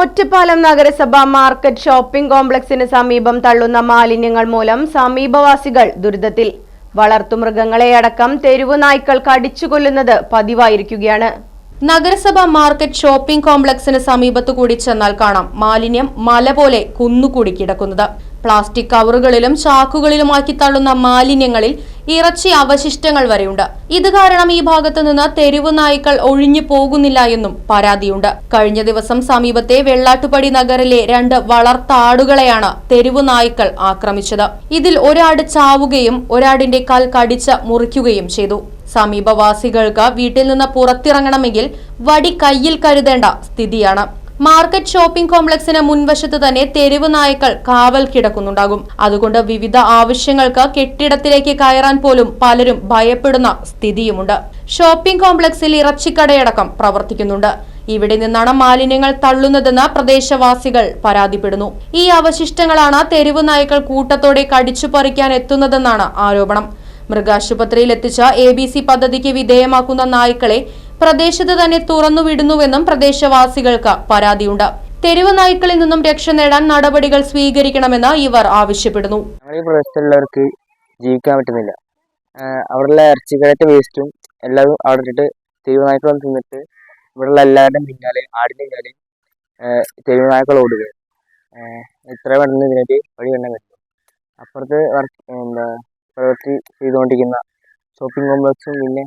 ഒറ്റപ്പാലം നഗരസഭ market shopping കോംപ്ലക്സിന് സമീപം തള്ളുന്ന മാലിന്യങ്ങൾ മൂലം സമീപവാസികൾ ദുരിതത്തിൽ. വളർത്തുമൃഗങ്ങളെയടക്കം തെരുവു നായ്ക്കൾ കടിച്ചുകൊല്ലുന്നത് പതിവായിരിക്കുകയാണ്. നഗരസഭ മാർക്കറ്റ് ഷോപ്പിംഗ് കോംപ്ലക്സിന് സമീപത്തു കൂടി ചെന്നാൽ കാണാം മാലിന്യം മല പോലെ കുന്നുകൂടി കിടക്കുന്നത്. പ്ലാസ്റ്റിക് കവറുകളിലും ചാക്കുകളിലുമാക്കി തള്ളുന്ന മാലിന്യങ്ങളിൽ ഇറച്ചി അവശിഷ്ടങ്ങൾ വരെയുണ്ട്. ഇത് കാരണം ഈ ഭാഗത്തു നിന്ന് തെരുവ് നായ്ക്കൾ ഒഴിഞ്ഞു പോകുന്നില്ല എന്നും പരാതിയുണ്ട്. കഴിഞ്ഞ ദിവസം സമീപത്തെ വെള്ളാട്ടുപടി നഗറിലെ രണ്ട് വളർത്താടുകളെയാണ് തെരുവ് നായ്ക്കൾ ആക്രമിച്ചത്. ഇതിൽ ഒരാട് ചാവുകയും ഒരാടിന്റെ കാൽ കടിച്ച മുറിക്കുകയും ചെയ്തു. സമീപവാസികൾക്ക് വീട്ടിൽ നിന്ന് പുറത്തിറങ്ങണമെങ്കിൽ വടി കയ്യിൽ കരുതേണ്ട സ്ഥിതിയാണ്. മാർക്കറ്റ് ഷോപ്പിംഗ് കോംപ്ലക്സിന് മുൻവശത്ത് തന്നെ തെരുവ് നായ്ക്കൾ കാവൽ കിടക്കുന്നുണ്ടാകും. അതുകൊണ്ട് വിവിധ ആവശ്യങ്ങൾക്ക് കെട്ടിടത്തിലേക്ക് കയറാൻ പോലും പലരും ഭയപ്പെടുന്ന സ്ഥിതിയുമുണ്ട്. ഷോപ്പിംഗ് കോംപ്ലക്സിൽ ഇറച്ചിക്കടയടക്കം പ്രവർത്തിക്കുന്നുണ്ട്. ഇവിടെ നിന്നാണ് മാലിന്യങ്ങൾ തള്ളുന്നതെന്ന് പ്രദേശവാസികൾ പരാതിപ്പെടുന്നു. ഈ അവശിഷ്ടങ്ങളാണ് തെരുവ് നായ്ക്കൾ കൂട്ടത്തോടെ കടിച്ചു പറിക്കാൻ എത്തുന്നതെന്നാണ് ആരോപണം. മൃഗാശുപത്രിയിൽ എത്തിച്ച എ പദ്ധതിക്ക് വിധേയമാക്കുന്ന നായ്ക്കളെ പ്രദേശത്ത് തന്നെ തുറന്നുവിടുന്നുവെന്നും പ്രദേശവാസികൾക്ക് പരാതിയുണ്ട്. തെരുവ് നായ്ക്കളിൽ നിന്നും രക്ഷ നേടാൻ നടപടികൾ സ്വീകരിക്കണമെന്ന് ഇവർ ആവശ്യപ്പെടുന്നു. പ്രദേശത്തുള്ളവർക്ക് ജീവിക്കാൻ പറ്റുന്നില്ല. അവിടെയുള്ള ഇറച്ചിക്കടത്തെ വേസ്റ്റും എല്ലാവരും അവിടെ ഇട്ടിട്ട് തെരുവ് നായ്ക്കൾ തിന്നിട്ട് ഇവിടെയുള്ള എല്ലാവരുടെയും പിന്നാലെ ആടിന്റെ പിന്നാലെ തെരുവ് നായ്ക്കൾ ഓടുക. ഇത്ര പെട്ടെന്ന് ഇതിനൊക്കെ വഴി കണ്ടാൻ പറ്റും. അപ്പുറത്ത് എന്താ പ്രവൃത്തി ചെയ്തുകൊണ്ടിരിക്കുന്ന ഷോപ്പിംഗ് കോംപ്ലക്സും പിന്നെ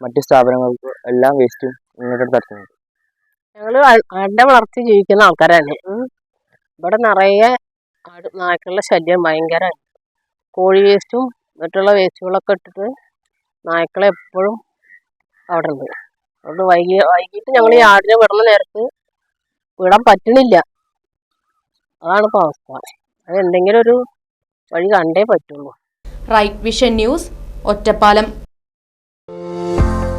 മറ്റ് സ്ഥാപനങ്ങൾക്കും എല്ലാം വേസ്റ്റും ഇങ്ങോട്ട് തട്ടുന്നുണ്ട് ഞങ്ങൾ ആടിനെ വളർത്തി ജീവിക്കുന്ന ആൾക്കാരാണ്. ഇവിടെ നിറയെ ആട് നായ്ക്കളുടെ ശല്യം ഭയങ്കരമാണ് കോഴി വേസ്റ്റും മറ്റുള്ള വേസ്റ്റുകളൊക്കെ ഇട്ടിട്ട് നായ്ക്കളെ എപ്പോഴും അവിടെ ഉണ്ട് അതുകൊണ്ട് വൈകി വൈകിട്ട് ഞങ്ങൾ ഈ ആടിനെ വിടുന്ന നേരത്ത് വിടാൻ പറ്റണില്ല. അതാണ് ഇപ്പോൾ അവസ്ഥ. അത് എന്തെങ്കിലും ഒരു വഴി കണ്ടേ പറ്റുള്ളൂ. Right vision news Ottapalam.